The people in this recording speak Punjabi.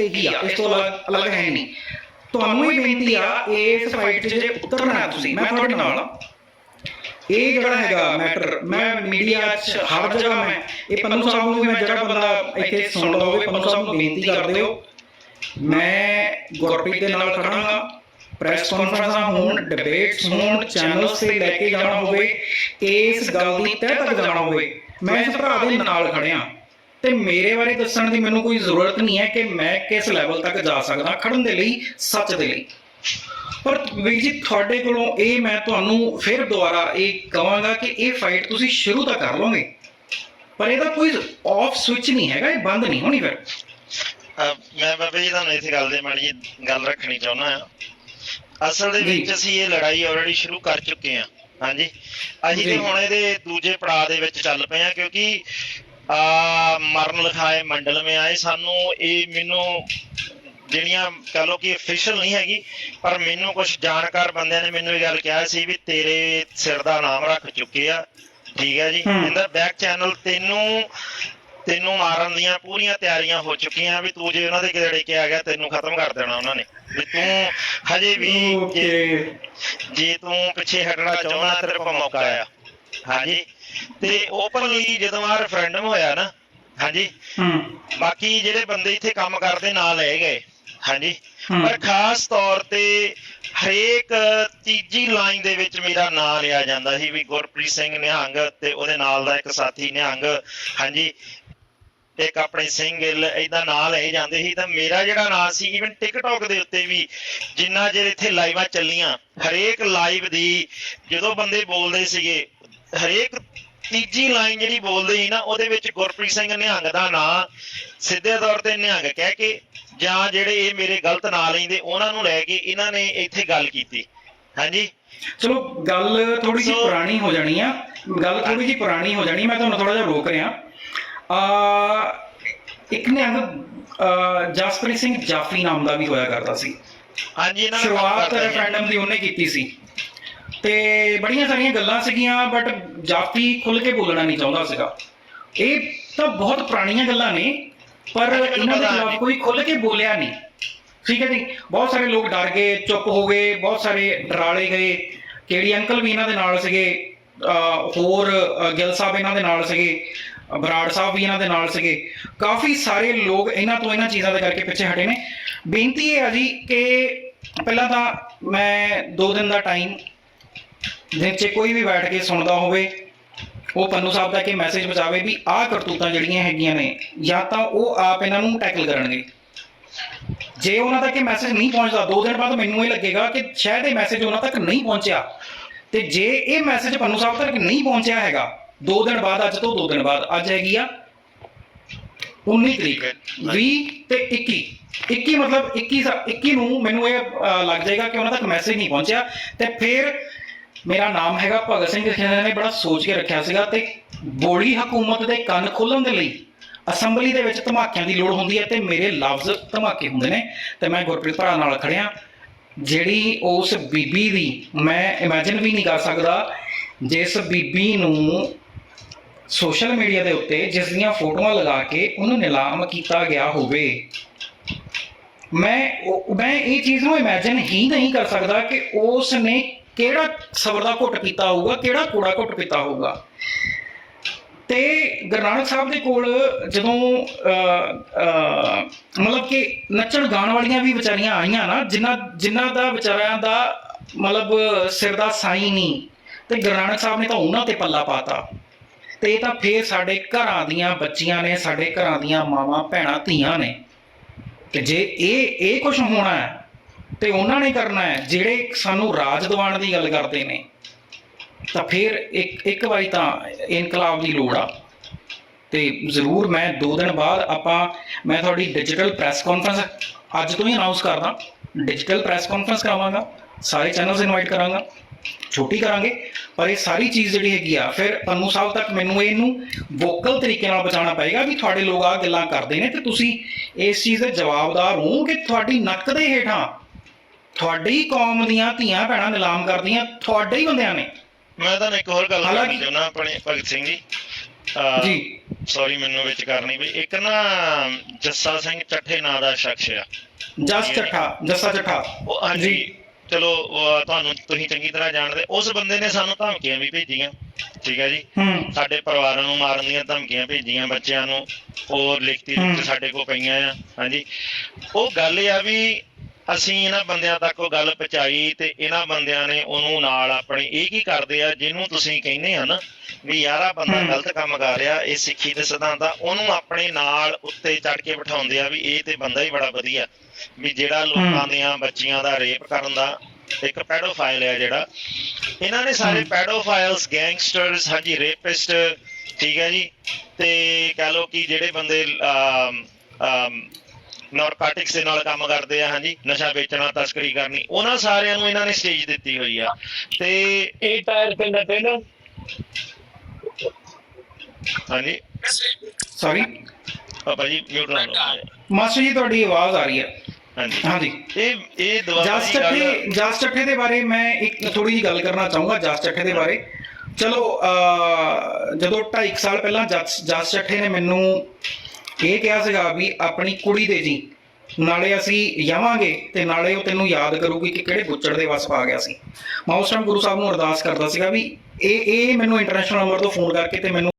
ਇਹੀ ਆ ਇਸ ਤੋਂ ਅਲੱਗ ਅਲੱਗ ਹੈ ਨਹੀਂ। ਤੁਹਾਨੂੰ ਇਹ ਬੇਨਤੀ ਆ ਇਸ ਫਾਈਟ 'ਚ ਜੇ ਉਤਰਨਾ ਤੁਸੀਂ ਮੈਂ ਤੁਹਾਡੇ ਨਾਲ। ਆ ਇਹ ਜਿਹੜਾ ਹੈਗਾ ਮੈਟਰ ਮੈਂ ਮੀਡੀਆ 'ਚ ਹਰ ਜਗ੍ਹਾ ਮੈਂ ਇਹ ਪੰਨੂ ਸਾਹਿਬ ਨੂੰ ਵੀ ਮੈਂ ਜਿਹੜਾ ਬੰਦਾ ਇੱਥੇ ਸੁਣਦਾ ਹੋਵੇ ਪੰਨੂ ਸਾਹਿਬ ਨੂੰ ਬੇਨਤੀ ਕਰਦੇ ਹੋ। ਮੈਂ ਗੁਰਪ੍ਰੀਤ ਦੇ ਨਾਲ ਖੜਾਂਗਾ ਪ੍ਰੈਸ ਕਾਨਫਰੰਸਾਂ ਹੋਣ ਡਿਬੇਟਸ ਹੋਣ ਚੈਨਲਸ ਤੇ ਲੈ ਕੇ ਜਾਣਾ ਹੋਵੇ। ਇਸ ਗੱਲ ਦੀ ਤਹਿ ਤੱਕ ਜਾਣਾ ਹੋਵੇ। ਮੈਂ ਇਸ ਭਰਾ ਦੇ ਨਾਲ ਖੜਿਆ ਤੇ ਮੇਰੇ ਬਾਰੇ ਦੱਸਣ ਦੀ ਮੈਨੂੰ ਕੋਈ ਜ਼ਰੂਰਤ ਨਹੀਂ ਹੈ ਕਿ ਮੈਂ ਕਿਸ ਲੈਵਲ ਤੱਕ ਜਾ ਸਕਦਾ ਖੜਨ ਦੇ ਲਈ ਸੱਚ ਦੇ ਲਈ। ਪਰ ਵੀਰ ਜੀ ਤੁਹਾਡੇ ਕੋਲੋਂ ਇਹ ਮੈਂ ਤੁਹਾਨੂੰ ਫਿਰ ਦੁਬਾਰਾ ਇਹ ਕਹਾਂਗਾ ਕਿ ਇਹ ਫਾਈਟ ਤੁਸੀਂ ਸ਼ੁਰੂ ਤਾਂ ਕਰ ਲਓਗੇ ਪਰ ਇਹਦਾ ਕੋਈ ਆਫ ਸਵਿਚ ਨਹੀਂ ਹੈਗਾ ਇਹ ਬੰਦ ਨਹੀਂ ਹੋਣੀ ਫਿਰ। ਮੈਂ ਬਾਬਾ ਜੀ ਤੁਹਾਨੂੰ ਇਸ ਗੱਲ ਦੇ ਮਾੜੀ ਗੱਲ ਰੱਖਣੀ ਚਾਹੁੰਦਾ ਆ ਅਸਲ ਦੇ। ਵਿੱਚ ਅਸੀਂ ਇਹ ਲੜਾਈ ਆਲਰੇਡੀ ਸ਼ੁਰੂ ਕਰ ਚੁੱਕੇ ਆ ਹਾਂਜੀ। ਅਸੀਂ। ਤੇ ਹੁਣ ਇਹਦੇ ਦੂਜੇ ਪੜਾਅ ਦੇ ਵਿੱਚ ਚੱਲ ਪਏ ਆ ਕਿਉਂਕਿ ਆ ਮਰਨ ਲਿਖਾਏ ਮੰਡਲ ਮੇ ਆਏ। ਸਾਨੂੰ ਇਹ ਮੈਨੂੰ ਜਿਹੜੀਆਂ ਕਹ ਲੋ ਕਿ ਅਫੀਸ਼ੀਅਲ ਨਹੀਂ ਹੈਗੀ ਪਰ ਮੈਨੂੰ ਕੁਝ ਜਾਣਕਾਰ ਬੰਦਿਆਂ ਨੇ ਮੈਨੂੰ ਇਹ ਗੱਲ ਕਿਹਾ ਸੀ ਵੀ ਤੇਰੇ ਸਿਰ ਦਾ ਨਾਮ ਰੱਖ ਚੁੱਕੇ ਆ। ਠੀਕ ਹੈ ਜੀ। ਇਹਦਾ ਬੈਕ ਚੈਨਲ ਤੈਨੂੰ ਤੈਨੂੰ ਮਾਰਨ ਦੀਆਂ ਪੂਰੀਆਂ ਤਿਆਰੀਆਂ ਹੋ ਚੁੱਕੀਆਂ ਵੀ ਤੂੰ ਜੇ ਉਹਨਾਂ ਦੇ ਕਿਹੜੇ ਕਿ ਆ ਗਿਆ ਤੈਨੂੰ ਖਤਮ ਕਰ ਦੇਣਾ ਉਹਨਾਂ ਨੇ। ਵੀ ਤੂੰ ਹਜੇ ਵੀ ਜੇ ਤੂੰ ਪਿੱਛੇ ਹਟਣਾ ਚਾਹੁੰਦਾ ਤੇਰੇ ਕੋਲ ਮੌਕਾ ਆ। ਹਾਂਜੀ? ਤੇ ਓਪਨਲੀ ਜਦੋਂ ਆ ਰੈਫਰੈਂਡਮ ਹੋਇਆ ਨਾ ਹਾਂਜੀ ਬਾਕੀ ਜਿਹੜੇ ਬੰਦੇ ਇੱਥੇ ਕੰਮ ਕਰਦੇ ਨਾਲ ਲੈ ਗਏ ਹਾਂਜੀ। ਪਰ ਖਾਸ ਤੌਰ ਤੇ ਹਰੇਕ ਤੀਜੀ ਲਾਈਨ ਦੇ ਵਿੱਚ ਮੇਰਾ ਨਾਮ ਲਿਆ ਜਾਂਦਾ ਸੀ ਵੀ ਗੁਰਪ੍ਰੀਤ ਸਿੰਘ ਨਿਹੰਗ ਤੇ ਉਹਦੇ ਨਾਲ ਦਾ ਇੱਕ ਸਾਥੀ ਨਿਹੰਗ ਹਾਂਜੀ ਇੱਕ ਆਪਣੇ ਸਿੰਘ ਗਿੱਲ ਏਦਾਂ ਨਾਂ ਲਏ ਜਾਂਦੇ ਸੀ ਤਾਂ ਮੇਰਾ ਜਿਹੜਾ ਨਾਂ ਸੀ ਇਵਨ ਟਿਕਟੌਕ ਦੇ ਉੱਤੇ ਵੀ ਜਿੰਨਾ ਚਿਰ ਇੱਥੇ ਲਾਈਵਾਂ ਚੱਲੀਆਂ ਹਰੇਕ ਲਾਈਵ ਦੀ ਜਦੋਂ ਬੰਦੇ ਬੋਲਦੇ ਸੀਗੇ ਹਰੇਕ ਤੀਜੀ ਲਾਈਨ ਜਿਹੜੀ ਬੋਲਦੇ ਸੀ ਨਾ ਉਹਦੇ ਵਿੱਚ ਗੁਰਪ੍ਰੀਤ ਸਿੰਘ ਨਿਹੰਗ ਦਾ ਨਾਂ ਸਿੱਧੇ ਤੌਰ ਤੇ ਨਿਹੰਗ ਕਹਿ ਕੇ ਜਾਂ ਜਿਹੜੇ ਇਹ ਮੇਰੇ ਗਲਤ ਨਾਂ ਲੈਂਦੇ ਉਹਨਾਂ ਨੂੰ ਲੈ ਕੇ ਇਹਨਾਂ ਨੇ ਇੱਥੇ ਗੱਲ ਕੀਤੀ। ਹਾਂਜੀ? ਚਲੋ ਗੱਲ ਥੋੜੀ ਜਿਹੀ ਪੁਰਾਣੀ ਹੋ ਜਾਣੀ ਆ। ਗੱਲ ਥੋੜੀ ਜਿਹੀ ਪੁਰਾਣੀ ਹੋ ਜਾਣੀ ਮੈਂ ਤੁਹਾਨੂੰ ਥੋੜਾ ਜਿਹਾ ਰੋਕ ਰਿਹਾ। ਆ ਇੱਕ ਨੇ ਅੰਗ ਜਸਪ੍ਰੀਤ ਸਿੰਘ ਜਾਫੀ ਨਾਮ ਦਾ ਵੀ ਹੋਇਆ ਕਰਦਾ ਸੀ। ਹਾਂਜੀ ਇਹਨਾਂ ਕੰਮ ਸ਼ੁਰੂਆਤ। ਰੈਫਰੈਂਡਮ ਦੀ ਉਹਨੇ ਕੀਤੀ ਸੀ। ਤੇ ਬੜੀਆਂ ਸਾਰੀਆਂ ਗੱਲਾਂ ਸੀਗੀਆਂ ਬਟ ਜਾਫੀ ਖੁੱਲ ਕੇ ਬੋਲਣਾ ਨਹੀਂ ਚਾਹੁੰਦਾ ਸੀਗਾ। ਇਹ ਤਾਂ ਬਹੁਤ ਪੁਰਾਣੀਆਂ ਗੱਲਾਂ ਨੇ, ਪਰ ਇਹਨਾਂ ਦੇ ਖਿਲਾਫ ਕੋਈ ਖੁੱਲ ਕੇ ਬੋਲਿਆ ਨਹੀਂ। ਠੀਕ ਹੈ ਜੀ? ਬਹੁਤ ਸਾਰੇ ਲੋਕ ਡਰ ਗਏ, ਚੁੱਪ ਹੋ ਗਏ, ਬਹੁਤ ਸਾਰੇ ਡਰਾਲੇ ਗਏ। ਕਿਹੜੀ ਅੰਕਲ ਵੀ ਇਹਨਾਂ ਦੇ ਨਾਲ ਸੀਗੇ ਹੋਰ ਗਿੱਲ ਸਾਹਿਬ ਇਹਨਾਂ ਦੇ ਨਾਲ ਸੀਗੇ, ਬਰਾੜ ਸਾਹਿਬ ਵੀ ਇਹਨਾਂ ਦੇ ਨਾਲ ਸੀਗੇ। ਕਾਫੀ ਸਾਰੇ ਲੋਕ ਇਹਨਾਂ ਤੋਂ ਇਹਨਾਂ ਚੀਜ਼ਾਂ ਦੇ ਕਰਕੇ ਪਿੱਛੇ ਹਟੇ ਨੇ। ਬੇਨਤੀ ਇਹ ਆ ਜੀ ਕਿ ਪਹਿਲਾਂ ਤਾਂ ਮੈਂ 2 ਦਿਨ ਦਾ ਟਾਈਮ ਦਿਨ ਕੋਈ ਵੀ ਬੈਠ ਕੇ ਸੁਣਦਾ ਹੋਵੇ, ਉਹ ਪੰਨੂ ਸਾਹਿਬ ਤੱਕ ਇਹ ਮੈਸੇਜ ਪਹੁੰਚਾਵੇ ਵੀ ਆਹ ਕਰਤੂਤਾਂ ਜਿਹੜੀਆਂ ਹੈਗੀਆਂ ਨੇ, ਜਾਂ ਤਾਂ ਉਹ ਆਪ ਇਹਨਾਂ ਨੂੰ ਟੈਕਲ ਕਰਨਗੇ। ਜੇ ਉਹਨਾਂ ਤੱਕ ਇਹ ਮੈਸੇਜ ਨਹੀਂ ਪਹੁੰਚਦਾ, ਦੋ ਦਿਨ ਬਾਅਦ ਮੈਨੂੰ ਇਹ ਲੱਗੇਗਾ ਕਿ ਸ਼ਾਇਦ ਇਹ ਮੈਸੇਜ ਉਹਨਾਂ ਤੱਕ ਨਹੀਂ ਪਹੁੰਚਿਆ। ਤੇ ਜੇ ਇਹ ਮੈਸੇਜ ਪੰਨੂ ਸਾਹਿਬ ਤੱਕ ਨਹੀਂ ਪਹੁੰਚਿਆ ਹੈਗਾ, ਦੋ ਦਿਨ ਬਾਅਦ ਅੱਜ ਤੋਂ ਦੋ ਦਿਨ ਬਾਅਦ, ਅੱਜ ਹੈਗੀ ਆ 19 ਤਰੀਕ 20 ਤੇ 21 21 ਮਤਲਬ 21 ਸਾ- 21 ਨੂੰ ਮੈਨੂੰ ਇਹ ਲੱਗ ਜਾਏਗਾ ਕਿ ਉਹਨਾਂ ਤੱਕ ਮੈਸੇਜ ਨਹੀਂ ਪਹੁੰਚਿਆ। ਤੇ ਫਿਰ ਮੇਰਾ ਨਾਮ ਹੈਗਾ ਭਗਤ ਸਿੰਘ ਖੇਰਾ ਨੇ ਬੜਾ ਸੋਚ ਕੇ ਰੱਖਿਆ ਸੀਗਾ ਤੇ ਬੋੜੀ ਹਕੂਮਤ ਦੇ ਕੰਨ ਖੋਲਣ ਦੇ ਲਈ ਅਸੈਂਬਲੀ ਦੇ ਵਿੱਚ ਧਮਾਕਿਆਂ ਦੀ ਲੋੜ ਹੁੰਦੀ ਹੈ ਤੇ ਮੇਰੇ ਲਫ਼ਜ਼ ਧਮਾਕੇ ਹੁੰਦੇ ਨੇ ਤੇ ਮੈਂ ਗੁਰਪ੍ਰੀਤ ਭਰਾ ਨਾਲ ਖੜਿਆ। ਜਿਹੜੀ ਉਸ ਬੀਬੀ ਦੀ ਮੈਂ ਇਮੇਜਿਨ ਵੀ ਨਹੀਂ ਕਰ ਸਕਦਾ, ਜਿਸ ਬੀਬੀ ਨੂੰ ਸੋਸ਼ਲ ਮੀਡੀਆ ਦੇ ਉੱਤੇ ਜਿਸ ਦੀਆਂ ਫੋਟੋਆਂ ਲਗਾ ਕੇ ਉਹਨੂੰ ਨਿਲਾਮ ਕੀਤਾ ਗਿਆ ਹੋਵੇ, ਮੈਂ ਮੈਂ ਇਹ ਚੀਜ਼ ਨੂੰ ਇਮੇਜਿਨ ਹੀ ਨਹੀਂ ਕਰ ਸਕਦਾ ਕਿ ਉਸ ਨੇ ਕਿਹੜਾ ਸਬਰ ਦਾ ਘੁੱਟ ਪੀਤਾ ਹੋਊਗਾ ਕਿਹੜਾ ਕੂੜਾ ਘੁੱਟ ਪੀਤਾ ਹੋਊਗਾ? ਤੇ ਗੁਰੂ ਨਾਨਕ ਸਾਹਿਬ ਦੇ ਕੋਲ ਜਦੋਂ ਅਹ, ਅਹ, ਮਤਲਬ ਕਿ ਨੱਚਣ ਗਾਣ ਵਾਲੀਆਂ ਵੀ ਵਿਚਾਰੀਆਂ ਆਈਆਂ ਨਾ ਜਿਨ੍ਹਾਂ ਜਿਨ੍ਹਾਂ ਦਾ ਵਿਚਾਰਿਆਂ ਦਾ ਮਤਲਬ ਸਿਰ ਦਾ ਸਾਈ ਨਹੀਂ ਤੇ ਗੁਰੂ ਨਾਨਕ ਸਾਹਿਬ ਨੇ ਤਾਂ ਉਹਨਾਂ ਤੇ ਪੱਲਾ ਪਾਤਾ। ਤੇ ਇਹ ਤਾਂ ਫੇਰ ਸਾਡੇ ਘਰਾਂ ਦੀਆਂ ਬੱਚੀਆਂ ਨੇ ਸਾਡੇ ਘਰਾਂ ਦੀਆਂ ਮਾਵਾਂ ਭੈਣਾਂ ਧੀਆਂ ਨੇ। ਤੇ ਜੇ ਇਹ ਇਹ ਕੁਝ ਹੋਣਾ ਹੈ ਤੇ ਉਹਨਾਂ ਨੇ ਕਰਨਾ ਹੈ, ਜਿਹੜੇ ਸਾਨੂੰ ਰਾਜ ਦਿਵਾਉਣ ਦੀ ਗੱਲ ਕਰਦੇ ਨੇ, ਤਾਂ ਫਿਰ ਇੱਕ ਇੱਕ ਵਾਰੀ ਤਾਂ ਇਨਕਲਾਬ ਦੀ ਲੋੜ ਆ। ਤੇ ਜ਼ਰੂਰ ਮੈਂ 2 ਦਿਨ ਬਾਅਦ ਆਪਾਂ, ਮੈਂ ਤੁਹਾਡੀ ਡਿਜੀਟਲ ਪ੍ਰੈਸ ਕਾਨਫਰੰਸ ਅੱਜ ਤੋਂ ਹੀ ਅਨਾਉਂਸ ਕਰਦਾ ਡਿਜੀਟਲ ਪ੍ਰੈਸ ਕਾਨਫਰੰਸ ਕਰਾਵਾਂਗਾ, ਸਾਰੇ ਚੈਨਲਸ ਇਨਵਾਈਟ ਕਰਾਂਗਾ, ਛੋਟੀ ਕਰਾਂਗੇ, ਪਰ ਇਹ ਸਾਰੀ ਚੀਜ਼ ਜਿਹੜੀ ਹੈਗੀ ਆ, ਫਿਰ ਪੰਨੂ ਸਾਹਿਬ ਤੱਕ ਮੈਨੂੰ ਇਹਨੂੰ ਵੋਕਲ ਤਰੀਕੇ ਨਾਲ ਬਚਾਉਣਾ ਪਏਗਾ ਵੀ ਤੁਹਾਡੇ ਲੋਕ ਆ ਗੱਲਾਂ ਕਰਦੇ ਨੇ, ਤੇ ਤੁਸੀਂ ਇਸ ਚੀਜ਼ ਦੇ ਜਵਾਬਦਾਰ ਹੋ ਕਿ ਤੁਹਾਡੀ ਨੱਕ ਦੇ ਹੇਠਾਂ। ਤੁਹਾਡੀ ਕੌਮ ਦੀਆਂ ਧੀਆਂ ਭੈਣਾਂ ਨਿਲਾਮ ਕਰਦੀਆਂ ਤੁਹਾਡੇ ਹੀ ਬੰਦਿਆਂ ਨੇ। ਮੈਂ ਤੁਹਾਨੂੰ ਇੱਕ ਹੋਰ ਗੱਲ ਹਾਲਾਂਕਿ- ਕਰਨੀ ਚਾਹੁੰਦਾ ਆਪਣੇ ਭਗਤ ਸਿੰਘ ਜੀ। ਅਹ ਜੀ। ਸੌਰੀ ਮੈਨੂੰ ਵਿੱਚ ਕਰਨੀ ਵੀ ਇੱਕ ਨਾ ਜੱਸਾ ਸਿੰਘ ਚੱਠੇ ਨਾਂ ਦਾ ਸ਼ਖਸ ਆ। ਜਸ ਚੱਠਾ ਜੱਸਾ ਚੱਠਾ। ਉਹ ਹਾਂਜੀ ਚਲੋ ਉਹ ਤੁਹਾਨੂੰ ਤੁਸੀਂ ਚੰਗੀ ਤਰ੍ਹਾਂ ਜਾਣਦੇ ਉਸ ਬੰਦੇ ਨੇ ਸਾਨੂੰ ਧਮਕੀਆਂ ਵੀ ਭੇਜੀਆਂ ਠੀਕ ਹੈ ਜੀ? ਹੂੰ। ਸਾਡੇ ਪਰਿਵਾਰਾਂ ਨੂੰ ਮਾਰਨ ਦੀਆਂ ਧਮਕੀਆਂ ਭੇਜੀਆਂ ਬੱਚਿਆਂ ਨੂੰ ਉਹ ਲਿਖਤੀ ਸਾਡੇ ਕੋਲ ਪਈਆਂ ਆ ਹਾਂਜੀ। ਉਹ ਗੱਲ ਇਹ ਆ ਵੀ ਅਸੀਂ ਇਹਨਾਂ ਬੰਦਿਆਂ ਤੱਕ ਉਹ ਗੱਲ ਪਹੁੰਚਾਈ ਤੇ ਇਹਨਾਂ ਬੰਦਿਆਂ ਨੇ ਉਹਨੂੰ ਨਾਲ ਆਪਣੇ ਇਹ ਕੀ ਕਰਦੇ ਆ ਜਿਹਨੂੰ ਤੁਸੀਂ ਕਹਿੰਦੇ ਆ ਨਾ ਵੀ ਯਾਰ ਆ ਬੰਦਾ। ਗਲਤ ਕੰਮ ਕਰ ਰਿਹਾ ਇਹ ਸਿੱਖੀ ਦੇ ਸਿਧਾਂਤ ਆ ਉਹਨੂੰ ਆਪਣੇ ਨਾਲ ਉੱਤੇ ਚੜ ਕੇ ਬਿਠਾਉਂਦੇ ਆ ਵੀ ਇਹ ਤੇ ਬੰਦਾ ਹੀ ਬੜਾ ਵਧੀਆ ਵੀ ਜਿਹੜਾ ਲੋਕਾਂ। ਦੀਆਂ ਬੱਚੀਆਂ ਦਾ ਰੇਪ ਕਰਨ ਦਾ ਇੱਕ ਪੈਡੋਫਾਈਲ ਹੈ ਜਿਹੜਾ ਇਹਨਾਂ ਨੇ ਸਾਰੇ। ਪੈਡੋਫਾਈਲਸ ਗੈਂਗਸਟਰਸ ਹਾਂਜੀ ਰੇਪਿਸਟ ਠੀਕ ਹੈ ਜੀ ਤੇ ਕਹ ਲਓ ਕਿ ਜਿਹੜੇ ਬੰਦੇ ਨਾਰਕੋਟਿਕਸ ਦੇ ਨਾਲ ਕੰਮ ਕਰਦੇ ਆ ਹਾਂਜੀ। ਨਸ਼ਾ ਵੇਚਣਾ ਤਸਕਰੀ ਕਰਨੀ ਉਹਨਾਂ ਸਾਰਿਆਂ ਨੂੰ ਇਹਨਾਂ ਨੇ ਸਟੇਜ ਦਿੱਤੀ ਹੋਈ ਆ। ਤੇ ਇਹ ਟਾਇਰ ਤੇ ਨਟੇ ਨਾ ਹਾਂਜੀ। ਸੌਰੀ ਪਾਪਾ ਜੀ ਮਿਊਟ ਲਾ ਲਓ ਮਾਸਟਰ ਜੀ ਤੁਹਾਡੀ ਆਵਾਜ਼ ਆ ਰਹੀ ਹੈ ਹਾਂਜੀ। ਹਾਂਜੀ। ਇਹ ਇਹ ਦੁਆਰਾ ਜਸ ਚੱਠੇ ਜਸ ਚੱਠੇ ਦੇ ਬਾਰੇ ਮੈਂ ਇੱਕ ਥੋੜੀ ਜਿਹੀ ਗੱਲ ਕਰਨਾ ਚਾਹੂੰਗਾ ਜਸ ਚੱਠੇ ਦੇ ਬਾਰੇ। ਚਲੋ ਅਹ, ਜਦੋਂ 2.5 ਸਾਲ ਪਹਿਲਾਂ ਜਸ ਜਸ ਚੱਠੇ ਨੇ ਮੈਨੂੰ ਇਹ ਕਿਹਾ ਸੀਗਾ ਵੀ ਆਪਣੀ ਕੁੜੀ ਦੇ ਜੀ, ਨਾਲੇ ਅਸੀਂ ਜਾਵਾਂਗੇ ਤੇ ਨਾਲੇ ਉਹ ਤੈਨੂੰ ਯਾਦ ਕਰੂਗੀ ਕਿ ਕਿਹੜੇ ਬੁੱਚੜ ਦੇ ਵਸ ਪਾ ਗਿਆ ਸੀ। ਮੈਂ ਉਸ ਟਾਈਮ ਗੁਰੂ ਸਾਹਿਬ ਨੂੰ ਅਰਦਾਸ ਕਰਦਾ ਸੀਗਾ ਵੀ ਇਹ ਇਹ ਮੈਨੂੰ ਇੰਟਰਨੈਸ਼ਨਲ ਨੰਬਰ ਤੋਂ ਫੋਨ ਕਰਕੇ ਤੇ ਮੈਨੂੰ